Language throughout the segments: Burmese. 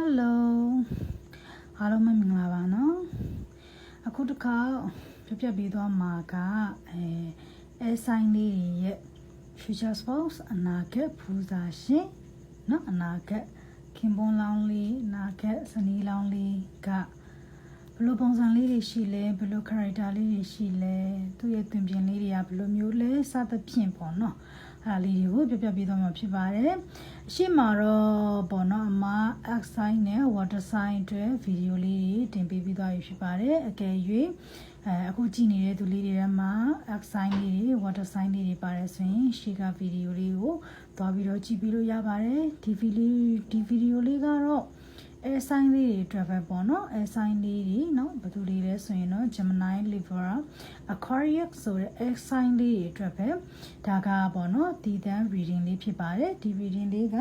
Hello အားလုံးမင်္ဂလာပါနော်အခုတစ်ခါပြပြပေးသွားမှာကအဲ air sign လေးရဲ့ future spouse အနာဂတ်ဖူးစာရှင်နော်အနာဂတ်ခင်ပွန်းလောင်းလေးအနာဂတ်ဇနီးလောင်းလေးကဘလို့ပုံစံလေးတွေရှိလဲဘလို့ character လေးတွေရှိလဲသူ့ရဲ့သင်ပြင်လေးတွေကဘလို့မျိုးလဲစသဖြင့်ပေါ့နော် အဲ့ဒါလေးတွေကိုပြပြပေးသွားမှာဖြစ်ပါတယ်အရှိမတော့ပေါ့နော်အမ X sign နဲ့ water sign အတွက်ဗီဒီယိုလေးတွေတင်ပေးပြီးသွားပြီဖြစ်ပါတယ်အကယ်၍အဲအခုကြည့်နေတဲ့သူလေးတွေထဲမှာ X sign လေးတွေ water sign လေးတွေပါတယ်ဆိုရင်ရှေ့ကဗီဒီယိုလေးကိုသွားပြီးတော့ကြည့်ပြီးလို့ရပါတယ်ဒီဗီဒီဒီဗီဒီယိုလေးကတော့ အဲဆိုင်လေးတွေအတွက်ပဲပေါ့နော်အဲဆိုင်လေးတွေနော်ဘယ်သူတွေလဲဆိုရင်တော့ Gemini Libra Aquarius ဆိုတဲ့အဲဆိုင်လေးတွေအတွက်ပဲဒါကပေါ့နော်ဒီတန်း reading လေးဖြစ်ပါတယ်ဒီ reading လေးက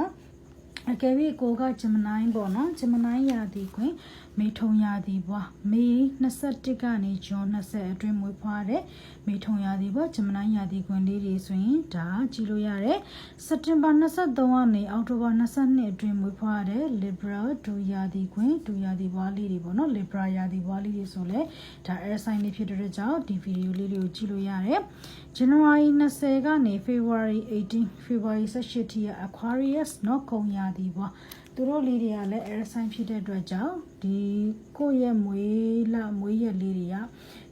အကယ်၍ကိုက Gemini ပေါ့နော် Gemini ရာသီခွင်မေထုံရာသီဘွားမေ21ကနေဇွန်20အတွင်းမွေးဖွားတဲ့မေထုံရာသီဘွား Gemini ရာသီခွင်လေးတွေဆိုရင်ဒါကြည့်လို့ရတယ်စက်တင်ဘာ23ကနေအောက်တိုဘာ22အတွင်းမွေးဖွားတဲ့ Libra ဒူရာသီခွင်ဒူရာသီဘွားလေးတွေပေါ့နော် Libra ရာသီဘွားလေးတွေဆိုလဲဒါ air sign လေးဖြစ်တဲ့ကြောင့်ဒီဗီဒီယိုလေးလေးကိုကြည့်လို့ရတယ် January 20ကနေ February 18 February 18ထိ Aquarius နော်ကုံရာသေးဘူး။သူတို့လေးတွေကလည်း air sign ဖြစ်တဲ့အတွက်ကြောင့်ဒီကိုယ့်ရဲ့မွေးလမွေးရက်လေးတွေက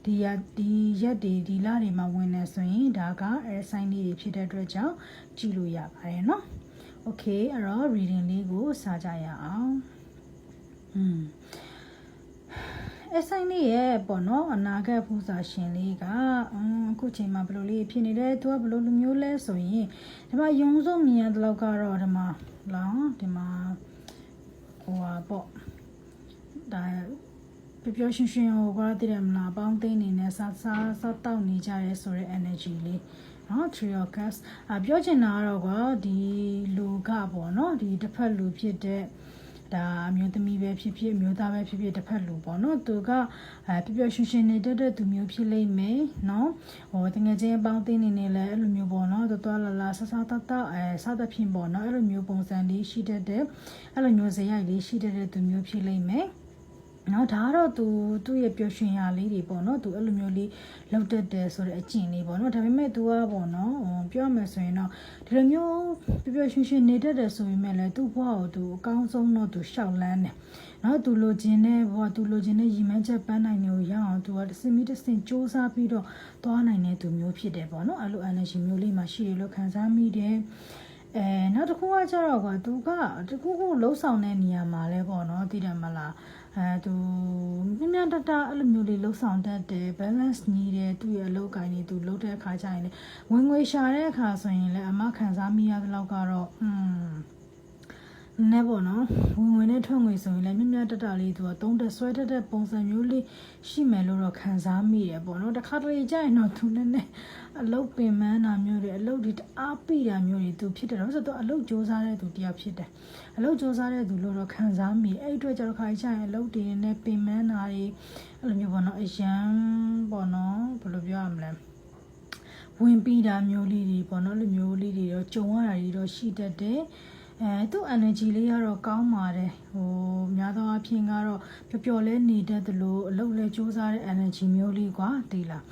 ဒီရဒီရက်တွေဒီလတွေမှာဝင်နေဆိုရင်ဒါက air sign လေးတွေဖြစ်တဲ့အတွက်ကြောင့်ကြည့်လို့ရပါတယ်နော်။ Okay အဲ့တော့ reading လေးကိုစာကြရအောင်။อืม အဆိုင်လေးရဲ့ပေါ့နော်အနာဂတ်ဖူးစာရှင်လေးကအင်းအခုချိန်မှာဘယ်လိုလေးဖြစ်နေလဲသူကဘယ်လိုလူမျိုးလဲဆိုရင်ဒီမှာယုံစုံမြင်ရတဲ့လောက်ကတော့ဒီမှာလောင်းဒီမှာဟိုပါပေါ့ဒါပျော်ပျော်ရွှင်ရွှင်ဟိုကတည်တယ်မလားပေါင်းသိနေနဲ့စားစားစားတောက်နေကြရဲဆိုတဲ့ energy လေးနော် three of cups အပြောချင်တာကတော့ကဒီလူကပေါ့နော်ဒီတစ်ဖက်လူဖြစ်တဲ့ ဒါအမျိုးသမီးပဲဖြစ်ဖြစ်အမျိုးသားပဲဖြစ်ဖြစ်တစ်ဖက်လူပေါ့နော်သူကအဲပျော်ပျော်ရွှင်ရွှင်နေတဲ့တဲ့သူမျိုးဖြစ်လိမ့်မယ်နော်ဟိုတကယ်ချင်းအပေါင်းသိနေနေလဲအဲ့လိုမျိုးပေါ့နော်တော်တော်လာလာဆဆတတအဲစသဖြင့်ပေါ့နော်အဲ့လိုမျိုးပုံစံလေးရှိတတ်တဲ့အဲ့လိုမျိုးဇယိုက်လေးရှိတတ်တဲ့သူမျိုးဖြစ်လိမ့်မယ် နော်ဒါကတော့သူသူ့ရဲ့ပျော်ရွှင်ရာလေးတွေပေါ့နော်သူအဲ့လိုမျိုးလေးလောက်တတ်တယ်ဆိုတဲ့အကျင့်လေးပေါ့နော်ဒါပေမဲ့ तू ကပေါ့နော်ပြောရမယ်ဆိုရင်တော့ဒီလိုမျိုးပျော်ပျော်ရွှင်ရွှင်နေတတ်တယ်ဆိုပေမဲ့လည်းသူ့ဘဝကိုသူအကောင်းဆုံးတော့သူရှောက်လန်းတယ်နော်သူလိုချင်တဲ့ဘဝသူလိုချင်တဲ့ရည်မှန်းချက်ပန်းနိုင်တွေကိုရအောင်သူကတစ်စင်မီတစ်စင်စူးစမ်းပြီးတော့သွားနိုင်တဲ့သူမျိုးဖြစ်တယ်ပေါ့နော်အဲ့လို energy မျိုးလေးမှရှိရလို့ခံစားမိတယ် အဲနောက်တစ်ခုကကျတော့ကသူကတခုခုလှုပ်ဆောင်တဲ့နေရာမှာလဲပေါ့နော်သိတယ်မလားအဲသူမြင်မြင်တတအဲ့လိုမျိုးလေးလှုပ်ဆောင်တတ်တယ် balance ညီတယ်သူ့ရဲ့အလုပ်ကိုင်းနေသူလှုပ်တဲ့အခါကျရင်လေဝင်ငွေရှာတဲ့အခါဆိုရင်လည်းအမခံစားမိရတဲ့လောက်ကတော့อืม နဲပေါ့နော်ဝင်ဝင်နဲ့ထွက်ငွေဆိုရင်လည်းမြမြတတလေးသူကသုံးတက်ဆွဲတတ်တဲ့ပုံစံမျိုးလေးရှိမယ်လို့တော့ခံစားမိရပေါ့နော်တခါတလေကြာရင်တော့သူလည်းနဲ့အလုတ်ပင်မန်းတာမျိုးတွေအလုတ်ဒီတအားပိတာမျိုးတွေသူဖြစ်တယ်တော့ဆိုတော့အလုတ်စ조사တဲ့သူတယောက်ဖြစ်တယ်အလုတ်စ조사တဲ့သူလို့တော့ခံစားမိအဲ့အတွက်ကျတော့ခါကြာရင်အလုတ်တွေနဲ့ပင်မန်းတာတွေအဲ့လိုမျိုးပေါ့နော်အရန်ပေါ့နော်ဘယ်လိုပြောရမလဲဝင်ပြီးတာမျိုးလေးတွေပေါ့နော်လူမျိုးလေးတွေတော့ကြုံရတာတွေတော့ရှိတတ်တယ် အဲသူ့ energy လေးကတော့ကောင်းပါတယ်ဟိုများသောအားဖြင့်ကတော့ပျော်ပျော်လဲနေတတ်တယ်လို့အလုပ်လဲစူးစမ်းတဲ့ energy မျိုးလေးကွာသိလား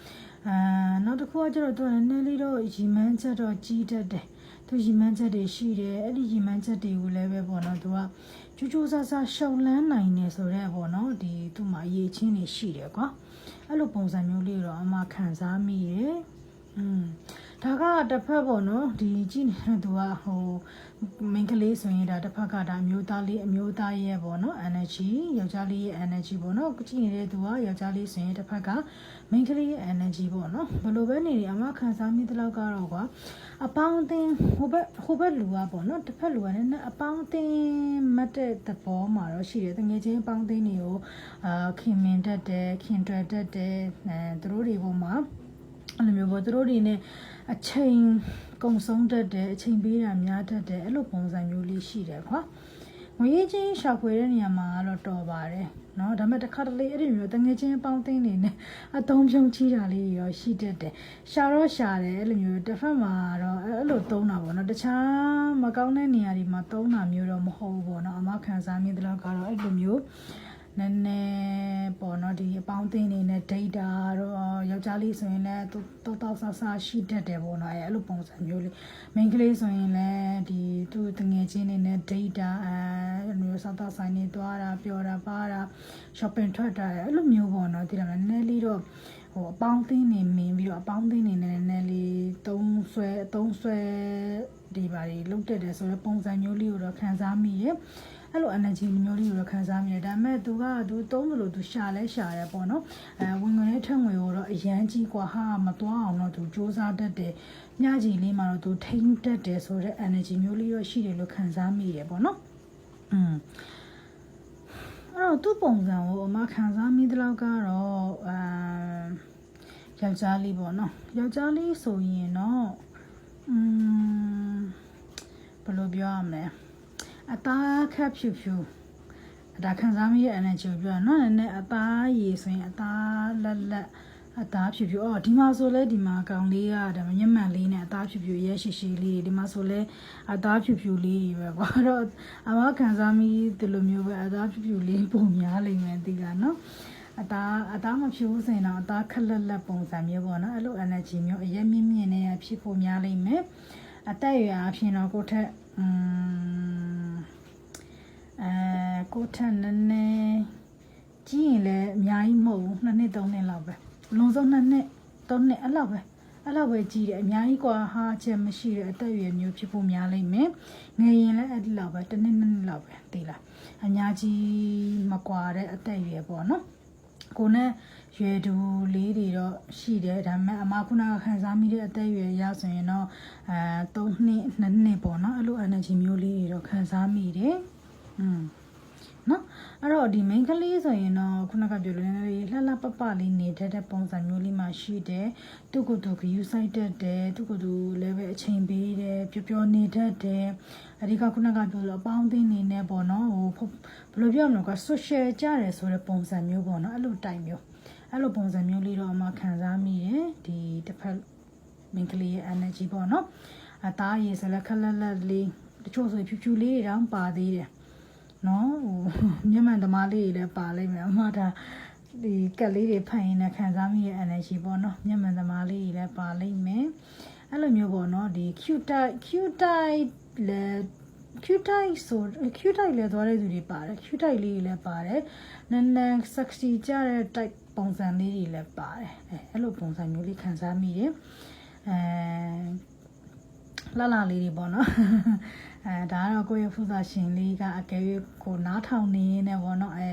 အာနောက်တစ်ခုကကျတော့သူကနည်းနည်းလေးတော့ရီမန်းချက်တော့ကြီးတတ်တယ်သူရီမန်းချက်တွေရှိတယ်အဲ့ဒီရီမန်းချက်တွေကိုလည်းပဲပေါ့နော်သူကကြိုးကြိုးဆဆရှောက်လန်းနိုင်နေဆိုတော့ပေါ့နော်ဒီသူ့မှာအရေးချင်းတွေရှိတယ်ကွာအဲ့လိုပုံစံမျိုးလေးတော့အမှခံစားမိရယ်อืม ဒါကတစ်ဖက်ပေါ့နော်ဒီကြည့်နေတဲ့သူကဟိုမိန်းကလေးဆိုရင်ဒါတစ်ဖက်ကဒါအမျိုးသားလေးအမျိုးသားရဲ့ပေါ့နော် energy ယောက်ျားလေးရဲ့ energy ပေါ့နော်ကြည့်နေတဲ့သူကယောက်ျားလေးဆိုရင်တစ်ဖက်ကမိန်းကလေးရဲ့ energy ပေါ့နော်ဘယ်လိုပဲနေနေအမခံစားမိတဲ့လောက်ကတော့ကွာအပေါင်းအသင်းဟိုဘက်ဟိုဘက်လူကပေါ့နော်တစ်ဖက်လူကလည်းအပေါင်းအသင်းမတ်တဲ့သဘောမှာတော့ရှိတယ်တငယ်ချင်းအပေါင်းအသင်းတွေကိုအာခင်မင်တတ်တယ်ခင်တွယ်တတ်တယ်အဲသူတို့တွေပေါ်မှာအဲ့လိုမျိုးပေါ့သူတို့တွေ ਨੇ အချိန်ကုံဆုံးတတ်တယ်အချိန်ပေးတာများတတ်တယ်အဲ့လိုပုံစံမျိုးလေးရှိတယ်ခွာငွေရေးချင်းရှာဖွေတဲ့နေရာမှာတော့တော်ပါတယ်နော်ဒါပေမဲ့တစ်ခါတလေအဲ့ဒီမျိုးတငယ်ချင်းအပေါင်းအသင်းနေနဲ့အသုံးပြုံးချီတာလေးရောရှိတတ်တယ်ရှာတော့ရှာတယ်အဲ့လိုမျိုးတစ်ဖက်မှာတော့အဲ့လိုသုံးတာပေါ့နော်တခြားမကောင်းတဲ့နေရာတွေမှာသုံးတာမျိုးတော့မဟုတ်ဘူးပေါ့နော်အမခံစားမိတဲ့လောက်ကတော့အဲ့လိုမျိုး နည်းနည်းပေါ့နော်ဒီအပေါင်းအသင်းနေနဲ့ data တော့ယောက်ျားလေးဆိုရင်လည်းတော့တော့ဆဆရှိတတ်တယ်ပေါ့နော်အဲ့လိုပုံစံမျိုးလေး main ကလေးဆိုရင်လည်းဒီသူ့တငယ်ချင်းတွေနဲ့ data အဲမျိုးစောက်တော့ဆိုင်နေသွားတာပြောတာပါတာ shopping ထွက်တာအဲ့လိုမျိုးပေါ့နော်ဒီလိုမျိုးနည်းနည်းလေးတော့ဟိုအပေါင်းအသင်းနေမင်းပြီးတော့အပေါင်းအသင်းနေနဲ့နည်းနည်းလေးသုံးဆွဲအသုံးဆွဲဒီပါတွေလုတ်တက်တယ်ဆိုတော့ပုံစံမျိုးလေးကိုတော့ခံစားမိရဲ့ အဲ့လို energy မျိုးလေးကိုတော့ခံစားမိတယ်ဒါပေမဲ့သူကသူသုံးလို့သူရှာလဲရှာရပေါ့နော်အဲဝင်ငွေနဲ့ထက်ငွေကိုတော့အရန်ကြီးกว่าဟာမသွားအောင်တော့သူစူးစမ်းတတ်တယ်ညကြီးလေးမှာတော့သူထိမ့်တတ်တယ်ဆိုတော့ energy မျိုးလေးတော့ရှိတယ်လို့ခံစားမိရပေါ့နော်อืมအဲ့တော့သူ့ပုံစံကိုအမခံစားမိတဲ့လောက်ကတော့အာယောက်ျားလေးပေါ့နော်ယောက်ျားလေးဆိုရင်တော့อืมဘယ်လိုပြောရမလဲ အသားခက်ဖြူဖြူဒါခံစားမိရဲ့ energy ကိုပြောရနော်နည်းနည်းအသားရည်ဆိုရင်အသားလက်လက်အသားဖြူဖြူအော်ဒီမှာဆိုလဲဒီမှာကောင်လေးကဒါမျက်မှန်လေးနဲ့အသားဖြူဖြူရဲရှိရှိလေးဒီမှာဆိုလဲအသားဖြူဖြူလေးပဲကွာတော့အမခံစားမိဒီလိုမျိုးပဲအသားဖြူဖြူလေးပုံများလိမ့်မယ်ဒီကနော်အသားအသားမဖြူစင်တော့အသားခက်လက်လက်ပုံစံမျိုးပေါ့နော်အဲ့လို energy မျိုးအရက်မြင့်မြင့်နဲ့ဖြစ်ဖို့များလိမ့်မယ်အသက်အရွယ်အဖြစ်တော့ကိုထက်อืม အဲကိုထက်နည်းနည်းကြီးရင်လည်းအများကြီးမဟုတ်ဘူးနှစ်နှစ်သုံးနှစ်လောက်ပဲအလုံးစုံနှစ်နှစ်သုံးနှစ်အဲ့လောက်ပဲအဲ့လောက်ပဲကြီးတယ်အများကြီးกว่าဟာချက်မရှိတဲ့အသက်အရွယ်မျိုးဖြစ်ဖို့များလိမ့်မယ်ငယ်ရင်လည်းအဲ့ဒီလောက်ပဲတစ်နှစ်နှစ်နှစ်လောက်ပဲသိလားအများကြီးမကွာတဲ့အသက်အရွယ်ပေါ့နော်ကိုနဲ့ရွယ်တူလေးတွေတော့ရှိတယ်ဒါပေမဲ့အမခုနကခံစားမိတဲ့အသက်အရွယ်ရဆိုရင်တော့အဲ3နှစ်2နှစ်ပေါ့နော်အဲ့လို energy မျိုးလေးတွေတော့ခံစားမိတယ် อืมနော်အဲ့တော့ဒီ main ကလေးဆိုရင်တော့ခုနကပြောလို့လည်းလှလှပပလေးနေတတ်တဲ့ပုံစံမျိုးလေးမှရှိတယ်သူ့ကိုယ်သူ view site တက်တယ်သူ့ကိုယ်သူ level အချိန်ပေးတယ်ပျော်ပျော်နေတတ်တယ်အဓိကခုနကပြောလို့အပေါင်းအသင်းနေနဲ့ပေါ့နော်ဟိုဘယ်လိုပြောမလဲက social ကြတယ်ဆိုတဲ့ပုံစံမျိုးပေါ့နော်အဲ့လိုတိုင်မျိုးအဲ့လိုပုံစံမျိုးလေးတော့အမှခံစားမိတယ်ဒီတစ်ဖက် main ကလေးရဲ့ energy ပေါ့နော်အသားရည်စလက်ခက်လက်လက်လေးတချို့ဆိုဖြူဖြူလေးတွေတောင်ပါသေးတယ် နော်ဟိုမျက်မှန်သမားလေးတွေလည်းပါလိမ့်မယ်အမှဒါဒီကက်လေးတွေဖတ်ရင်လည်းခံစားမိရဲ့ energy ပေါ့နော်မျက်မှန်သမားလေးတွေလည်းပါလိမ့်မယ်အဲ့လိုမျိုးပေါ့နော်ဒီ cute type cute type လည်း cute type ဆို cute type လည်းသွားတဲ့သူတွေပါတယ် cute type လေးတွေလည်းပါတယ်နန်းနန်း sexy ကြတဲ့ type ပုံစံလေးတွေလည်းပါတယ်အဲအဲ့လိုပုံစံမျိုးလေးခံစားမိတယ်အဲ လှလှလေးတွေပေါ့နော်အဲဒါကတော့ကိုယ့်ရဲ့ဖူးစာရှင်လေးကအကယ်၍ကိုနားထောင်နေနေပေါ့နော်အဲ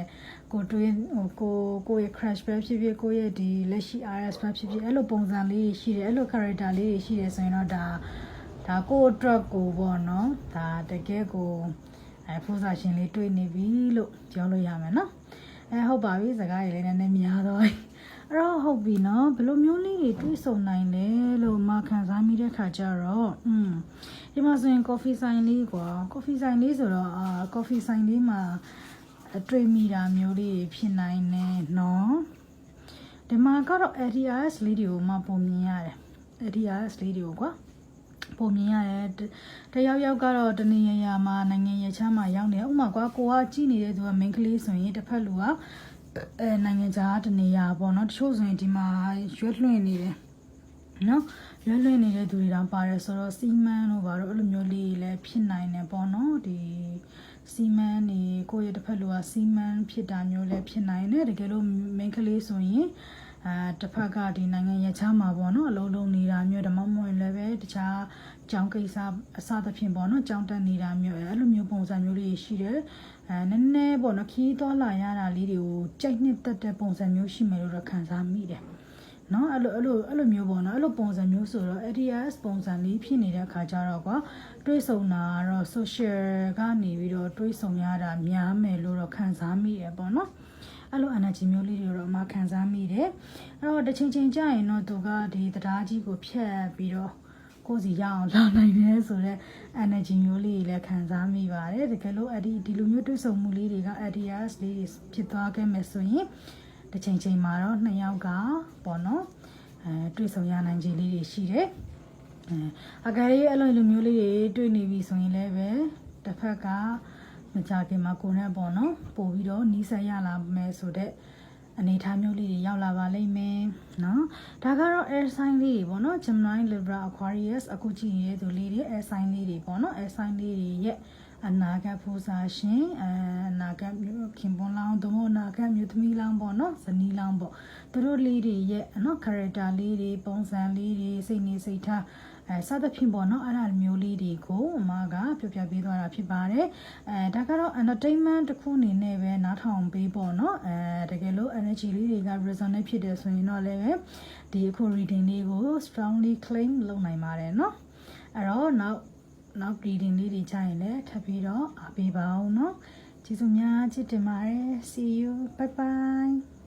ကိုတွေးဟိုကိုကိုယ့်ရဲ့ crash ပဲဖြစ်ဖြစ်ကိုယ့်ရဲ့ဒီလက်ရှိ RS ပဲဖြစ်ဖြစ်အဲ့လိုပုံစံလေးရှိတယ်အဲ့လို character လေးရှိတယ်ဆိုရင်တော့ဒါဒါကိုယ့်အတွက်ကိုပေါ့နော်ဒါတကယ်ကိုအဲဖူးစာရှင်လေးတွေ့နေပြီလို့ပြောလို့ရမယ်နော်အဲဟုတ်ပါပြီစကားတွေလည်းနည်းနည်းများတော့ အဲ့တော့ဟုတ်ပြီနော်ဘယ်လိုမျိုးလေးတွေတွေးဆုံနိုင်လဲလို့မှခံစားမိတဲ့ခါကျတော့อืมဒီမှာဆိုရင် coffee ဆိုင်လေးကွာ coffee ဆိုင်လေးဆိုတော့အာ coffee ဆိုင်လေးမှာတွေ့မိတာမျိုးလေးဖြစ်နိုင်နေနော်ဒီမှာကတော့ ADRS လေးတွေကိုမှပုံမြင်ရတယ် ADRS လေးတွေကိုကွာပုံမြင်ရတယ်တယောက်ယောက်ကတော့တနေရရမှာနိုင်ငံရချမ်းမှာရောက်နေဥမာကွာကိုကကြည့်နေတဲ့သူက main ကလေးဆိုရင်တစ်ဖက်လူက အဲနိုင်ငံခြားတနေရပေါ့နော်တချို့ဆိုရင်ဒီမှာရွက်လွှင့်နေတယ်နော်ရွက်လွှင့်နေတဲ့သူတွေတောင်ပါတယ်ဆိုတော့စီမန်းတို့ဘာလို့အဲ့လိုမျိုးလေးလည်းဖြစ်နိုင်တယ်ပေါ့နော်ဒီစီမန်းနေကိုယ့်ရဲ့တစ်ဖက်လူကစီမန်းဖြစ်တာမျိုးလည်းဖြစ်နိုင်တယ်တကယ်လို့ main ကလေးဆိုရင်အဲတစ်ဖက်ကဒီနိုင်ငံရချားမှာပေါ့နော်အလုံးလုံးနေတာမျိုးဓမ္မမဝင်လည်းပဲတခြား ကြောင်းကိစ္စအစသဖြင့်ပေါ့နော်ကြောင်းတက်နေတာမျိုးအဲ့လိုမျိုးပုံစံမျိုးလေးရှိတယ်အဲနည်းနည်းပေါ့နော်ခီးသွားလာရတာလေးတွေကိုကြိုက်နှစ်သက်တဲ့ပုံစံမျိုးရှိမယ်လို့တော့ခံစားမိတယ်နော်အဲ့လိုအဲ့လိုအဲ့လိုမျိုးပေါ့နော်အဲ့လိုပုံစံမျိုးဆိုတော့ ADS ပုံစံလေးဖြစ်နေတဲ့အခါကျတော့ကွာတွေးဆုံတာကတော့ social ကနေပြီးတော့တွေးဆုံရတာများမယ်လို့တော့ခံစားမိရပေါ့နော်အဲ့လို energy မျိုးလေးတွေတော့အမှခံစားမိတယ်အဲ့တော့တစ်ချိန်ချိန်ကြာရင်တော့သူကဒီတရားကြီးကိုဖြတ်ပြီးတော့ ကိုယ့်စီရအောင်လာနိုင်တယ်ဆိုတော့ energy မျိုးလေးတွေလည်းခံစားမိပါတယ်တကယ်လို့အဲ့ဒီဒီလိုမျိုးတွေ့ဆုံမှုလေးတွေက ideas လေးတွေဖြစ်သွားခဲ့မယ်ဆိုရင်တစ်ချိန်ချိန်မှာတော့နှစ်ယောက်ကပေါ့နော်အဲတွေ့ဆုံရနိုင်ခြေလေးတွေရှိတယ်အဲအကယ်၍အဲ့လိုလိုမျိုးလေးတွေတွေ့နေပြီဆိုရင်လည်းပဲတစ်ဖက်ကမကြခင်မှာကိုယ်နဲ့ပေါ့နော်ပို့ပြီးတော့နီးစပ်ရလာမယ်ဆိုတော့ အနေထားမျိုးလေးတွေရောက်လာပါလိမ့်မယ်နော်ဒါကတော့ air sign လေးတွေပေါ့နော် Gemini Libra Aquarius အခုကြည့်ရတဲ့သူလေးတွေ air sign လေးတွေပေါ့နော် air sign လေးတွေရဲ့အနာဂတ်ဖူးစားရှင်အနာဂတ်ခင်ပွန်လောင်းသို့မဟုတ်အနာဂတ်မြို့သမီးလောင်းပေါ့နော်ဇနီးလောင်းပေါ့သူတို့လေးတွေရဲ့နော် character လေးတွေပုံစံလေးတွေစိတ်နေစိတ်ထား အဲစသဖြင့်ပေါ့နော်အဲ့ဒါမျိုးလေးတွေကိုအမကပြပြပေးသွားတာဖြစ်ပါတယ်အဲဒါကတော့ entertainment တစ်ခုအနေနဲ့ပဲနားထောင်ပေးပေါ့နော်အဲတကယ်လို့ energy လေးတွေက resonate ဖြစ်တယ်ဆိုရင်တော့လည်းပဲဒီအခု reading လေးကို strongly claim လုပ်နိုင်ပါတယ်နော်အဲ့တော့နောက်နောက် reading လေးတွေကြာရင်လည်းထပ်ပြီးတော့အားပေးပါအောင်နော်ကျေးဇူးများချစ်တင်ပါတယ် see you bye bye